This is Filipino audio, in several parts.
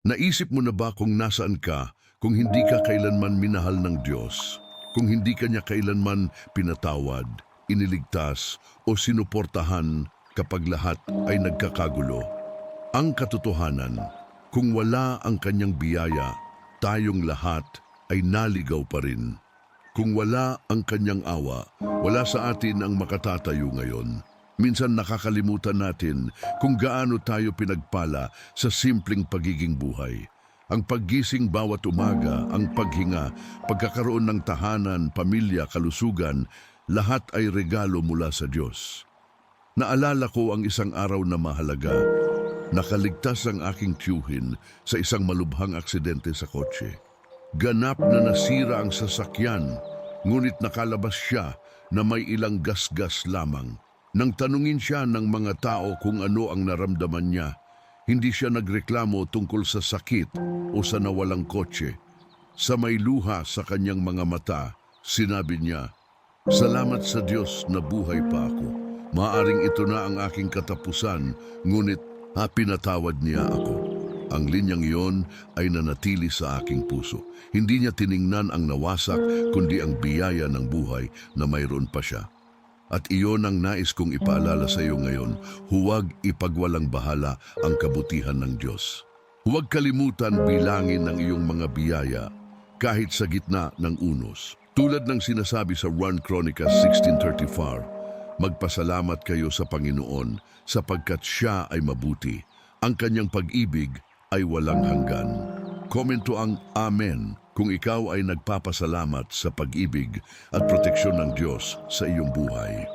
Naisip mo na ba kung nasaan ka kung hindi ka kailanman minahal ng Diyos? Kung hindi ka niya kailanman pinatawad, iniligtas o sinuportahan kapag lahat ay nagkakagulo? Ang katotohanan, kung wala ang kanyang biyaya, tayong lahat ay naligaw pa rin. Kung wala ang kanyang awa, wala sa atin ang makatatayo ngayon. Minsan nakakalimutan natin kung gaano tayo pinagpala sa simpleng pagiging buhay. Ang paggising bawat umaga, ang paghinga, pagkakaroon ng tahanan, pamilya, kalusugan, lahat ay regalo mula sa Diyos. Naalala ko ang isang araw na mahalaga. Nakaligtas ang aking tiyuhin sa isang malubhang aksidente sa kotse. Ganap na nasira ang sasakyan, ngunit nakalabas siya na may ilang gasgas lamang. Nang tanungin siya ng mga tao kung ano ang naramdaman niya, hindi siya nagreklamo tungkol sa sakit o sa nawalang kotse. Sa may luha sa kanyang mga mata, sinabi niya, Salamat sa Diyos na buhay pa ako. Maaring ito na ang aking katapusan, ngunit ha, pinatawad niya ako. Ang linyang iyon ay nanatili sa aking puso. Hindi niya tiningnan ang nawasak, kundi ang biyaya ng buhay na mayroon pa siya. At iyon ang nais kong ipaalala sa iyo ngayon, huwag ipagwalang bahala ang kabutihan ng Diyos. Huwag kalimutan bilangin ang iyong mga biyaya kahit sa gitna ng unos. Tulad ng sinasabi sa 1 Chronicles 16.34, Magpasalamat kayo sa Panginoon sapagkat Siya ay mabuti. Ang kanyang pag-ibig ay walang hanggan. Komento ang Amen kung ikaw ay nagpapasalamat sa pag-ibig at proteksyon ng Diyos sa iyong buhay.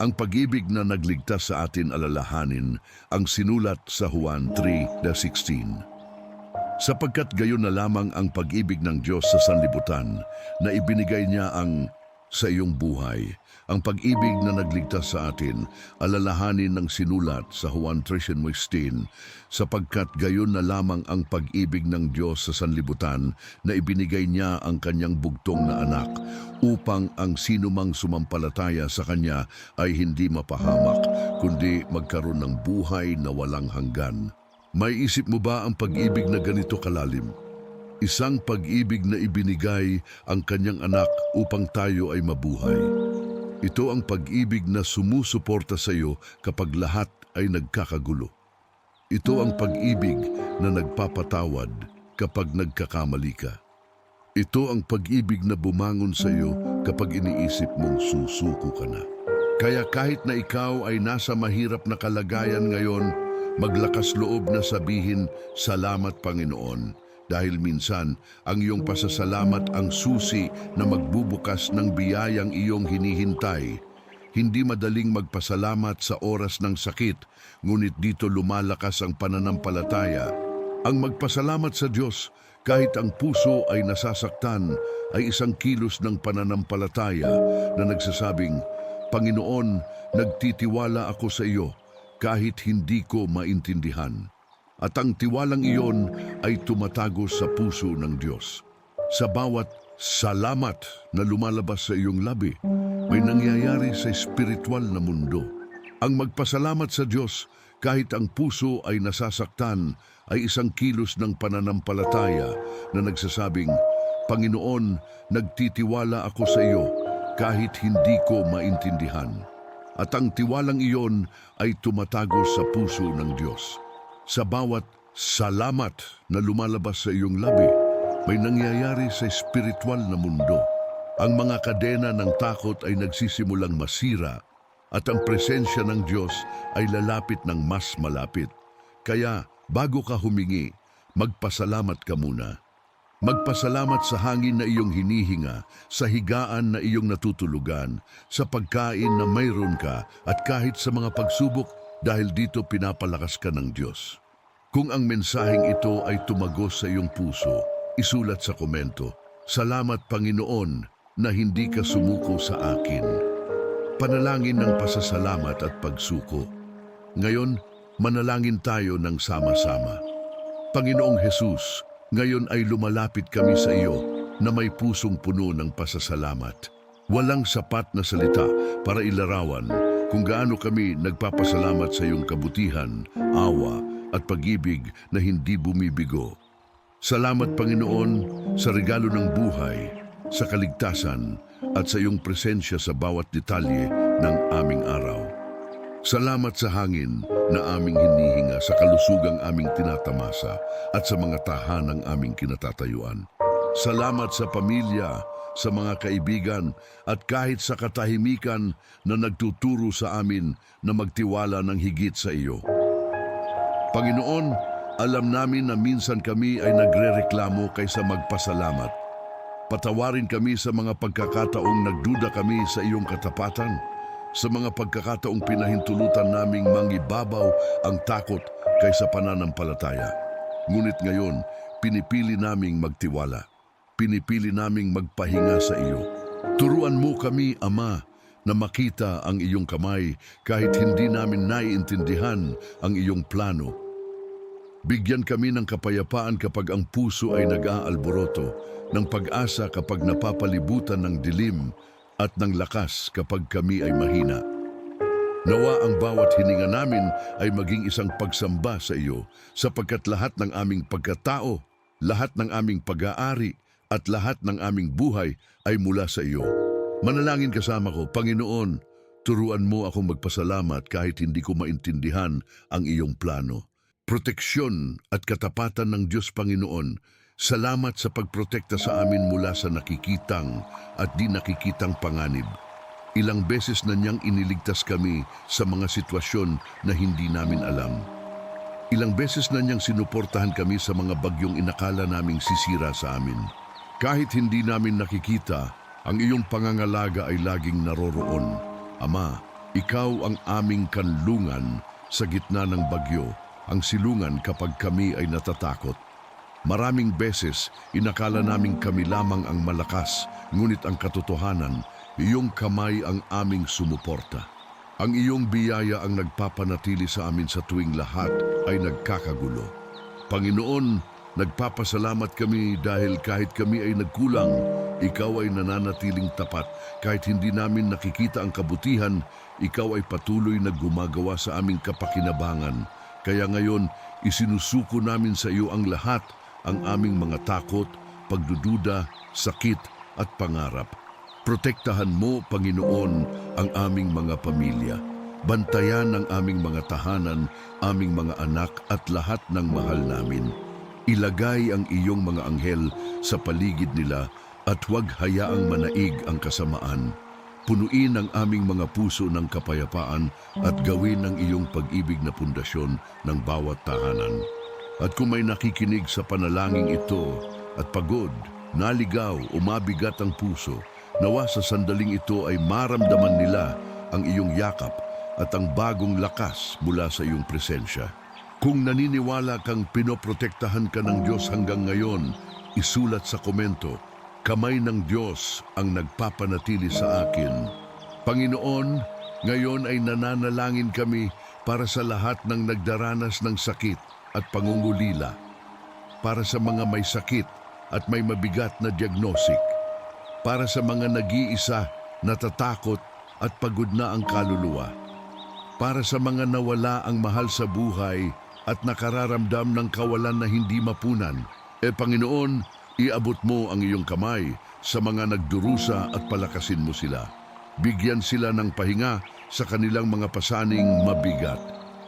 Ang pag-ibig na nagligtas sa atin alalahanin ang sinulat sa Juan 3.16. Sapagkat gayon na lamang ang pag-ibig ng Diyos sa sanlibutan na ibinigay niya ang sa iyong buhay. Ang pag-ibig na nagligtas sa atin, alalahanin ng sinulat sa Juan 3.16, sapagkat gayon na lamang ang pag-ibig ng Diyos sa sanlibutan na ibinigay niya ang kanyang bugtong na anak, upang ang sinumang sumampalataya sa kanya ay hindi mapahamak, kundi magkaroon ng buhay na walang hanggan. May isip mo ba ang pag-ibig na ganito kalalim? Isang pag-ibig na ibinigay ang kanyang anak upang tayo ay mabuhay. Ito ang pag-ibig na sumusuporta sa iyo kapag lahat ay nagkakagulo. Ito ang pag-ibig na nagpapatawad kapag nagkakamali ka. Ito ang pag-ibig na bumangon sa iyo kapag iniisip mong susuko ka na. Kaya kahit na ikaw ay nasa mahirap na kalagayan ngayon, maglakas loob na sabihin, Salamat Panginoon. Dahil minsan, ang iyong pasasalamat ang susi na magbubukas ng biyayang iyong hinihintay. Hindi madaling magpasalamat sa oras ng sakit, ngunit dito lumalakas ang pananampalataya. Ang magpasalamat sa Diyos, kahit ang puso ay nasasaktan, ay isang kilos ng pananampalataya na nagsasabing, Panginoon, nagtitiwala ako sa iyo kahit hindi ko maintindihan. At ang tiwalang iyon ay tumatago sa puso ng Diyos. Sa bawat salamat na lumalabas sa iyong labi, may nangyayari sa espiritual na mundo. Ang magpasalamat sa Diyos kahit ang puso ay nasasaktan ay isang kilos ng pananampalataya na nagsasabing, Panginoon, nagtitiwala ako sa iyo kahit hindi ko maintindihan. At ang tiwalang iyon ay tumatago sa puso ng Diyos. Sa bawat salamat na lumalabas sa iyong labi, may nangyayari sa espiritual na mundo. Ang mga kadena ng takot ay nagsisimulang masira at ang presensya ng Diyos ay lalapit ng mas malapit. Kaya bago ka humingi, magpasalamat ka muna. Magpasalamat sa hangin na iyong hinihinga, sa higaan na iyong natutulugan, sa pagkain na mayroon ka at kahit sa mga pagsubok dahil dito pinapalakas ka ng Diyos. Kung ang mensaheng ito ay tumagos sa iyong puso, isulat sa komento, Salamat Panginoon na hindi ka sumuko sa akin. Panalangin ng pasasalamat at pagsuko. Ngayon, manalangin tayo ng sama-sama. Panginoong Jesus, ngayon ay lumalapit kami sa iyo na may pusong puno ng pasasalamat. Walang sapat na salita para ilarawan kung gaano kami nagpapasalamat sa iyong kabutihan, awa at pag-ibig na hindi bumibigo. Salamat Panginoon sa regalo ng buhay, sa kaligtasan at sa iyong presensya sa bawat detalye ng aming araw. Salamat sa hangin na aming hinihinga sa kalusugang aming tinatamasa at sa mga tahanang aming kinatatayuan. Salamat sa pamilya, sa mga kaibigan at kahit sa katahimikan na nagtuturo sa amin na magtiwala ng higit sa iyo. Panginoon, alam namin na minsan kami ay nagrereklamo kaysa magpasalamat. Patawarin kami sa mga pagkakataong nagduda kami sa iyong katapatan, sa mga pagkakataong pinahintulutan naming mangibabaw ang takot kaysa pananampalataya. Ngunit ngayon, pinipili naming magtiwala. Pinipili naming magpahinga sa iyo. Turuan mo kami, Ama, na makita ang iyong kamay kahit hindi namin naiintindihan ang iyong plano. Bigyan kami ng kapayapaan kapag ang puso ay nag-aalboroto, ng pag-asa kapag napapalibutan ng dilim at ng lakas kapag kami ay mahina. Nawa ang bawat hininga namin ay maging isang pagsamba sa iyo sapagkat lahat ng aming pagkatao, lahat ng aming pag-aari at lahat ng aming buhay ay mula sa iyo. Manalangin kasama ko, Panginoon, turuan mo akong magpasalamat kahit hindi ko maintindihan ang iyong plano. Proteksyon at katapatan ng Diyos Panginoon, salamat sa pagprotekta sa amin mula sa nakikitang at di nakikitang panganib. Ilang beses na niyang iniligtas kami sa mga sitwasyon na hindi namin alam. Ilang beses na niyang sinuportahan kami sa mga bagyong inakala naming sisira sa amin. Kahit hindi namin nakikita, ang iyong pangangalaga ay laging naroroon. Ama, ikaw ang aming kanlungan sa gitna ng bagyo, ang silungan kapag kami ay natatakot. Maraming beses, inakala naming kami lamang ang malakas, ngunit ang katotohanan, iyong kamay ang aming sumuporta. Ang iyong biyaya ang nagpapanatili sa amin sa tuwing lahat ay nagkakagulo. Panginoon, nagpapasalamat kami dahil kahit kami ay nagkulang, ikaw ay nananatiling tapat. Kahit hindi namin nakikita ang kabutihan, ikaw ay patuloy na gumagawa sa aming kapakinabangan. Kaya ngayon, isinusuko namin sa iyo ang lahat, ang aming mga takot, pagdududa, sakit at pangarap. Protektahan mo, Panginoon, ang aming mga pamilya. Bantayan ang aming mga tahanan, aming mga anak at lahat ng mahal namin. Ilagay ang iyong mga anghel sa paligid nila at huwag hayaang manaig ang kasamaan. Punuin ang aming mga puso ng kapayapaan at gawin ang iyong pag-ibig na pundasyon ng bawat tahanan. At kung may nakikinig sa panalangin ito at pagod, naligaw o mabigat ang puso, nawa sa sandaling ito ay maramdaman nila ang iyong yakap at ang bagong lakas mula sa iyong presensya. Kung naniniwala kang pinoprotektahan ka ng Diyos hanggang ngayon, isulat sa komento, Kamay ng Diyos ang nagpapanatili sa akin. Panginoon, ngayon ay nananalangin kami para sa lahat ng nagdaranas ng sakit at pangungulila, para sa mga may sakit at may mabigat na diagnosik, para sa mga nag-iisa, natatakot at pagod na ang kaluluwa, para sa mga nawala ang mahal sa buhay at nakararamdam ng kawalan na hindi mapunan. E Panginoon, iabot mo ang iyong kamay sa mga nagdurusa at palakasin mo sila. Bigyan sila ng pahinga sa kanilang mga pasaning mabigat.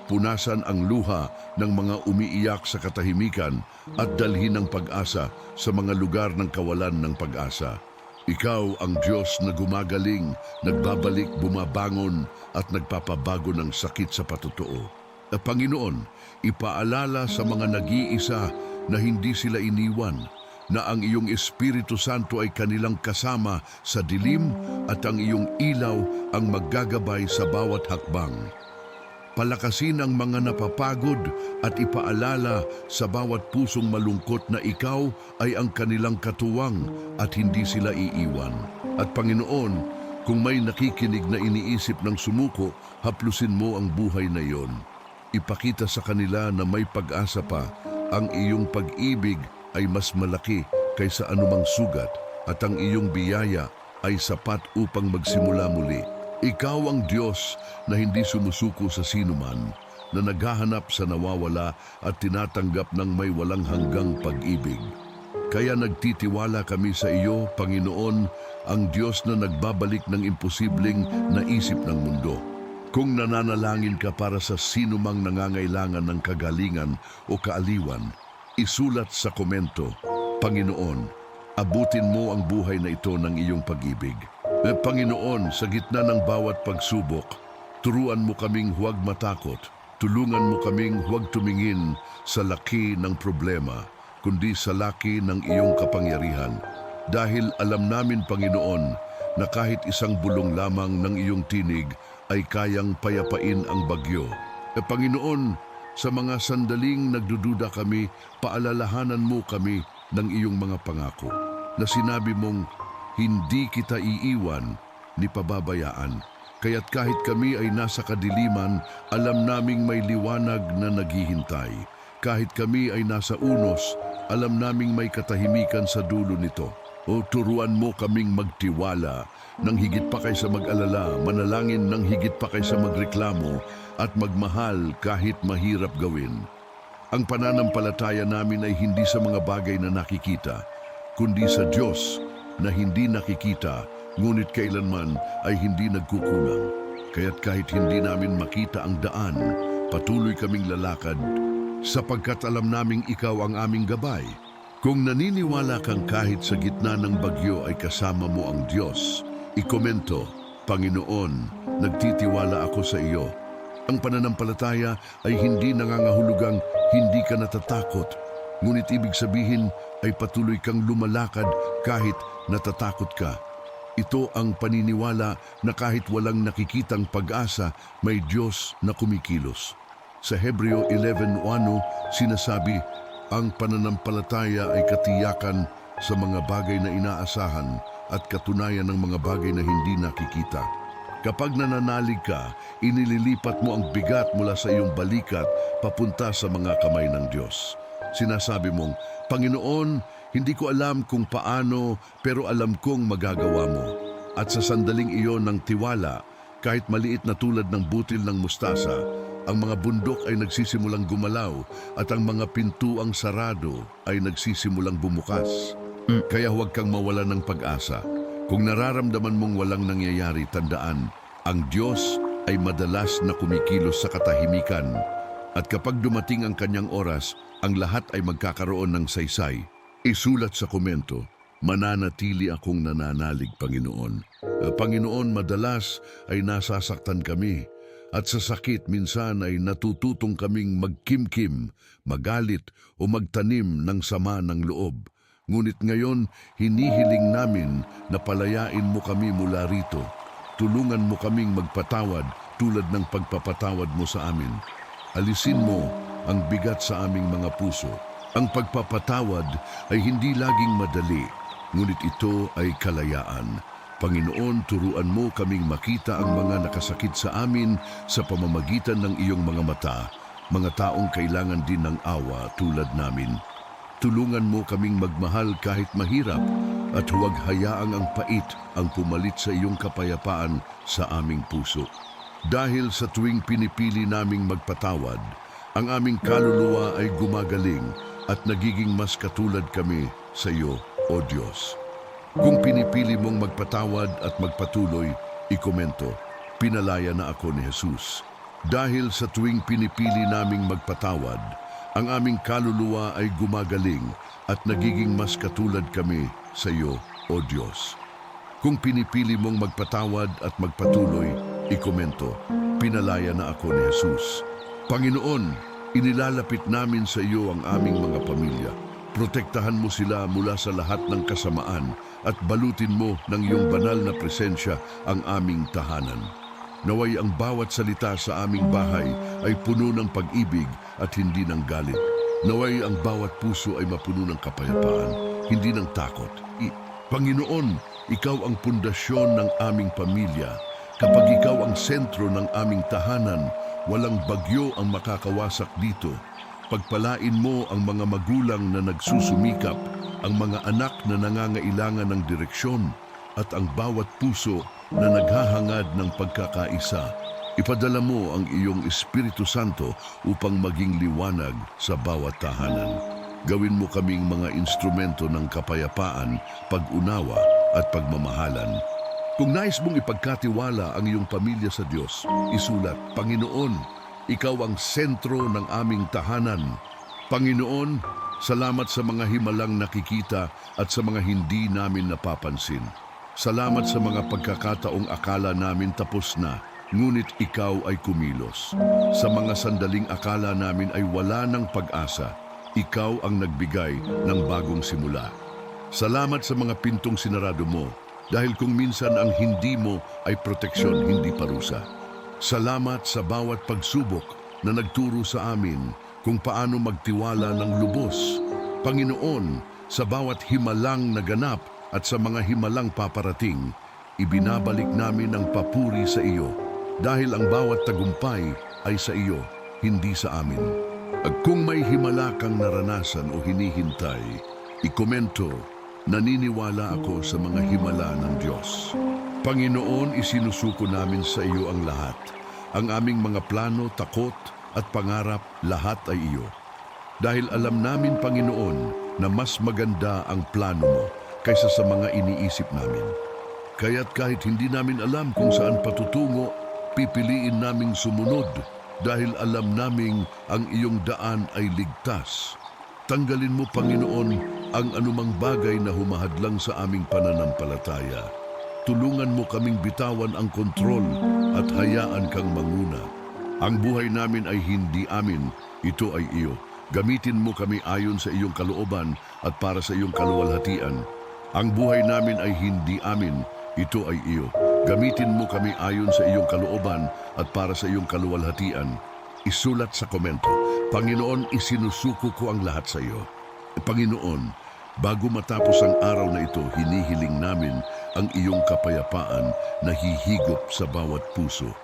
Punasan ang luha ng mga umiiyak sa katahimikan at dalhin ng pag-asa sa mga lugar ng kawalan ng pag-asa. Ikaw ang Diyos na gumagaling, nagbabalik, bumabangon at nagpapabago ng sakit sa patotoo. At Panginoon, ipaalala sa mga nag-iisa na hindi sila iniwan, na ang iyong Espiritu Santo ay kanilang kasama sa dilim at ang iyong ilaw ang maggagabay sa bawat hakbang. Palakasin ang mga napapagod at ipaalala sa bawat pusong malungkot na ikaw ay ang kanilang katuwang at hindi sila iiwan. At Panginoon, kung may nakikinig na iniisip ng sumuko, haplusin mo ang buhay na iyon. Ipakita sa kanila na may pag-asa pa, ang iyong pag-ibig ay mas malaki kaysa anumang sugat at ang iyong biyaya ay sapat upang magsimula muli. Ikaw ang Diyos na hindi sumusuko sa sinuman na naghahanap sa nawawala at tinatanggap ng may walang hanggang pag-ibig. Kaya nagtitiwala kami sa iyo, Panginoon, ang Diyos na nagbabalik ng imposibleng naisip ng mundo. Kung nananalangin ka para sa sino mang nangangailangan ng kagalingan o kaaliwan, isulat sa komento, Panginoon, abutin mo ang buhay na ito ng iyong pag-ibig. Eh, Panginoon, sa gitna ng bawat pagsubok, turuan mo kaming huwag matakot. Tulungan mo kaming huwag tumingin sa laki ng problema, kundi sa laki ng iyong kapangyarihan. Dahil alam namin, Panginoon, na kahit isang bulong lamang ng iyong tinig ay kayang payapain ang bagyo. E Panginoon, sa mga sandaling nagdududa kami, paalalahanan mo kami ng iyong mga pangako na sinabi mong hindi kita iiwan ni pababayaan. Kaya't kahit kami ay nasa kadiliman, alam naming may liwanag na naghihintay. Kahit kami ay nasa unos, alam naming may katahimikan sa dulo nito. O turuan mo kaming magtiwala nang higit pa kaysa mag-alala, manalangin nang higit pa kaysa magreklamo at magmahal kahit mahirap gawin. Ang pananampalataya namin ay hindi sa mga bagay na nakikita, kundi sa Diyos na hindi nakikita, ngunit kailanman ay hindi nagkukulang. Kaya't kahit hindi namin makita ang daan, patuloy kaming lalakad sapagkat alam naming ikaw ang aming gabay. Kung naniniwala kang kahit sa gitna ng bagyo ay kasama mo ang Diyos, ikomento, Panginoon, nagtitiwala ako sa iyo. Ang pananampalataya ay hindi nangangahulugang hindi ka natatakot, ngunit ibig sabihin ay patuloy kang lumalakad kahit natatakot ka. Ito ang paniniwala na kahit walang nakikitang pag-asa, may Diyos na kumikilos. Sa Hebreo 11.1 sinasabi, ang pananampalataya ay katiyakan sa mga bagay na inaasahan at katunayan ng mga bagay na hindi nakikita. Kapag nananalig ka, inililipat mo ang bigat mula sa iyong balikat papunta sa mga kamay ng Diyos. Sinasabi mong, Panginoon, hindi ko alam kung paano pero alam kong magagawa mo. At sa sandaling iyon ng tiwala, kahit maliit na tulad ng butil ng mustasa, ang mga bundok ay nagsisimulang gumalaw at ang mga pintuang sarado ay nagsisimulang bumukas. Kaya huwag kang mawala ng pag-asa. Kung nararamdaman mong walang nangyayari, tandaan, ang Diyos ay madalas na kumikilos sa katahimikan. At kapag dumating ang kanyang oras, ang lahat ay magkakaroon ng saysay. Isulat sa komento, mananatili akong nananalig, Panginoon. Eh, Panginoon, madalas ay nasasaktan kami. At sa sakit minsan ay natututong kaming magkimkim, magalit o magtanim ng sama ng loob. Ngunit ngayon, hinihiling namin na palayain mo kami mula rito. Tulungan mo kaming magpatawad tulad ng pagpapatawad mo sa amin. Alisin mo ang bigat sa aming mga puso. Ang pagpapatawad ay hindi laging madali, ngunit ito ay kalayaan. Panginoon, turuan mo kaming makita ang mga nakasakit sa amin sa pamamagitan ng iyong mga mata, mga taong kailangan din ng awa tulad namin. Tulungan mo kaming magmahal kahit mahirap at huwag hayaang ang pait ang pumalit sa iyong kapayapaan sa aming puso. Dahil sa tuwing pinipili naming magpatawad, ang aming kaluluwa ay gumagaling at nagiging mas katulad kami sa iyo, O Diyos. Kung pinipili mong magpatawad at magpatuloy, ikomento, pinalaya na ako ni Jesus. Dahil sa tuwing pinipili naming magpatawad, ang aming kaluluwa ay gumagaling at nagiging mas katulad kami sa iyo, O Diyos. Kung pinipili mong magpatawad at magpatuloy, ikomento, pinalaya na ako ni Jesus. Panginoon, inilalapit namin sa iyo ang aming mga pamilya. Protektahan mo sila mula sa lahat ng kasamaan at balutin mo ng iyong banal na presensya ang aming tahanan. Naway ang bawat salita sa aming bahay ay puno ng pag-ibig at hindi ng galit. Naway ang bawat puso ay mapuno ng kapayapaan, hindi ng takot. I- Panginoon, ikaw ang pundasyon ng aming pamilya. Kapag ikaw ang sentro ng aming tahanan, walang bagyo ang makakawasak dito. Pagpalain mo ang mga magulang na nagsusumikap, ang mga anak na nangangailangan ng direksyon, at ang bawat puso na naghahangad ng pagkakaisa. Ipadala mo ang iyong Espiritu Santo upang maging liwanag sa bawat tahanan. Gawin mo kaming mga instrumento ng kapayapaan, pag-unawa at pagmamahalan. Kung nais mong ipagkatiwala ang iyong pamilya sa Diyos, isulat, Panginoon, ikaw ang sentro ng aming tahanan. Panginoon, salamat sa mga himalang nakikita at sa mga hindi namin napapansin. Salamat sa mga pagkakataong akala namin tapos na, ngunit ikaw ay kumilos. Sa mga sandaling akala namin ay wala ng pag-asa, ikaw ang nagbigay ng bagong simula. Salamat sa mga pintong sinarado mo, dahil kung minsan ang hindi mo ay proteksyon, hindi parusa. Salamat sa bawat pagsubok na nagturo sa amin kung paano magtiwala ng lubos. Panginoon, sa bawat himalang naganap at sa mga himalang paparating, ibinabalik namin ang papuri sa iyo dahil ang bawat tagumpay ay sa iyo, hindi sa amin. At kung may himala kang naranasan o hinihintay, ikomento, naniniwala ako sa mga himala ng Diyos. Panginoon, isinusuko namin sa iyo ang lahat. Ang aming mga plano, takot at pangarap, lahat ay iyo. Dahil alam namin, Panginoon, na mas maganda ang plano mo kaysa sa mga iniisip namin. Kaya't kahit hindi namin alam kung saan patutungo, pipiliin naming sumunod dahil alam naming ang iyong daan ay ligtas. Tanggalin mo, Panginoon, ang anumang bagay na humahadlang sa aming pananampalataya. Tulungan mo kaming bitawan ang kontrol at hayaan kang manguna. Ang buhay namin ay hindi amin, ito ay iyo. Gamitin mo kami ayon sa iyong kalooban at para sa iyong kaluwalhatian. Ang buhay namin ay hindi amin, ito ay iyo. Gamitin mo kami ayon sa iyong kalooban at para sa iyong kaluwalhatian. Isulat sa komento, Panginoon, isinusuko ko ang lahat sa iyo. Panginoon, bago matapos ang araw na ito, hinihiling namin ang iyong kapayapaan na hihigop sa bawat puso.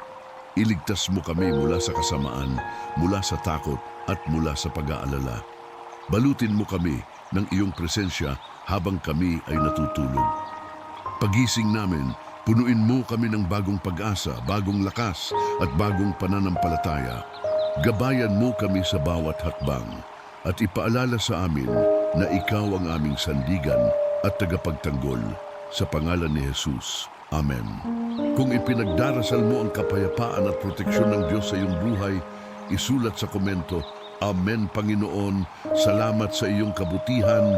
Iligtas mo kami mula sa kasamaan, mula sa takot at mula sa pag-aalala. Balutin mo kami ng iyong presensya habang kami ay natutulog. Pagising namin, punuin mo kami ng bagong pag-asa, bagong lakas at bagong pananampalataya. Gabayan mo kami sa bawat hakbang at ipaalala sa amin na ikaw ang aming sandigan at tagapagtanggol sa pangalan ni Jesus. Amen. Kung ipinagdarasal mo ang kapayapaan at proteksyon ng Diyos sa iyong buhay, isulat sa komento, Amen Panginoon, salamat sa iyong kabutihan,